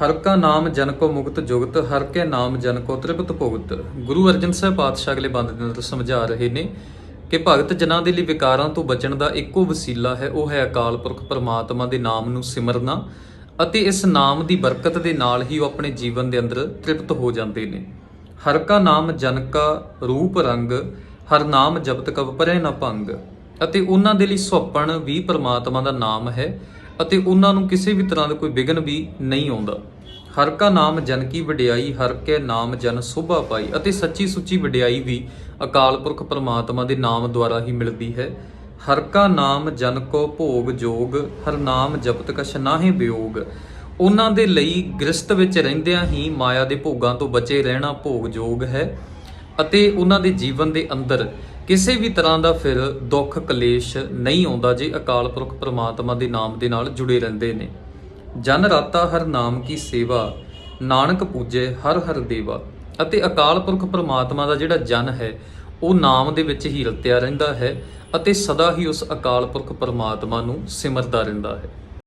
ਹਰ ਕਾ ਨਾਮ ਜਨ ਕੋ ਮੁਕਤ ਜੁਗਤ, ਹਰ ਕੇ ਨਾਮ ਜਨ ਕੋ ਤ੍ਰਿਪਤ ਭੁਗਤ। ਗੁਰੂ ਅਰਜਨ ਸਾਹਿਬ ਪਾਤਸ਼ਾਹ ਅਗਲੇ ਬੰਦ ਦੇ ਅੰਦਰ ਸਮਝਾ ਰਹੇ ਨੇ ਕਿ ਭਗਤ ਜਨਾਂ ਦੇ ਲਈ ਵਿਕਾਰਾਂ ਤੋਂ ਬਚਣ ਦਾ ਇੱਕੋ ਵਸੀਲਾ ਹੈ, ਉਹ ਹੈ ਅਕਾਲ ਪੁਰਖ ਪਰਮਾਤਮਾ ਦੇ ਨਾਮ ਨੂੰ ਸਿਮਰਨਾ ਅਤੇ ਇਸ ਨਾਮ ਦੀ ਬਰਕਤ ਦੇ ਨਾਲ ਹੀ ਉਹ ਆਪਣੇ ਜੀਵਨ ਦੇ ਅੰਦਰ ਤ੍ਰਿਪਤ ਹੋ ਜਾਂਦੇ ਨੇ। ਹਰ ਕਾ ਨਾਮ ਜਨ ਕਾ ਰੂਪ ਰੰਗ, ਹਰ ਨਾਮ ਜਪਤ ਕਬ ਪਰੇ ਨਾ ਭੰਗ ਅਤੇ ਉਹਨਾਂ ਦੇ ਲਈ ਸੁਪਨ ਵੀ ਪਰਮਾਤਮਾ ਦਾ ਨਾਮ ਹੈ ਅਤੇ ਉਹਨਾਂ ਨੂੰ ਕਿਸੇ ਵੀ ਤਰ੍ਹਾਂ ਦਾ ਕੋਈ ਵਿਘਨ ਵੀ ਨਹੀਂ ਆਉਂਦਾ। ਹਰ ਕਾ ਨਾਮ ਜਨ ਕੀ ਵਡਿਆਈ, ਹਰ ਕੇ ਨਾਮ ਜਨ ਸੋਭਾ ਪਾਈ ਅਤੇ ਸੱਚੀ ਸੁੱਚੀ ਵਡਿਆਈ ਵੀ ਅਕਾਲ ਪੁਰਖ ਪਰਮਾਤਮਾ ਦੇ ਨਾਮ ਦੁਆਰਾ ਹੀ ਮਿਲਦੀ ਹੈ। ਹਰ ਕਾ ਨਾਮ ਜਨ ਕੋ ਭੋਗ ਜੋਗ, ਹਰ ਨਾਮ ਜਪਤ ਕਛ ਨਾਹੇ ਵਿਯੋਗ ਉਹਨਾਂ ਦੇ ਲਈ ਗ੍ਰਸਤ ਵਿੱਚ ਰਹਿੰਦਿਆਂ ਹੀ ਮਾਇਆ ਦੇ ਭੋਗਾਂ ਤੋਂ ਬਚੇ ਰਹਿਣਾ ਭੋਗ ਜੋਗ ਹੈ ਅਤੇ ਉਹਨਾਂ ਦੇ ਜੀਵਨ ਦੇ ਅੰਦਰ ਕਿਸੇ ਵੀ ਤਰ੍ਹਾਂ ਦਾ ਫਿਰ ਦੁੱਖ ਕਲੇਸ਼ ਨਹੀਂ ਆਉਂਦਾ ਜੇ ਅਕਾਲ ਪੁਰਖ ਪ੍ਰਮਾਤਮਾ ਦੇ ਨਾਮ ਦੇ ਨਾਲ ਜੁੜੇ ਰਹਿੰਦੇ ਨੇ। ਜਨ ਰਾਤਾ ਹਰ ਨਾਮ ਕੀ ਸੇਵਾ, ਨਾਨਕ ਪੂਜੇ ਹਰ ਹਰ ਦੇਵਾ। ਅਤੇ ਅਕਾਲ ਪੁਰਖ ਪ੍ਰਮਾਤਮਾ ਦਾ ਜਿਹੜਾ ਜਨ ਹੈ, ਉਹ ਨਾਮ ਦੇ ਵਿੱਚ ਹੀ ਰਤਿਆ ਰਹਿੰਦਾ ਹੈ ਅਤੇ ਸਦਾ ਹੀ ਉਸ ਅਕਾਲ ਪੁਰਖ ਪ੍ਰਮਾਤਮਾ ਨੂੰ ਸਿਮਰਦਾ ਰਹਿੰਦਾ ਹੈ।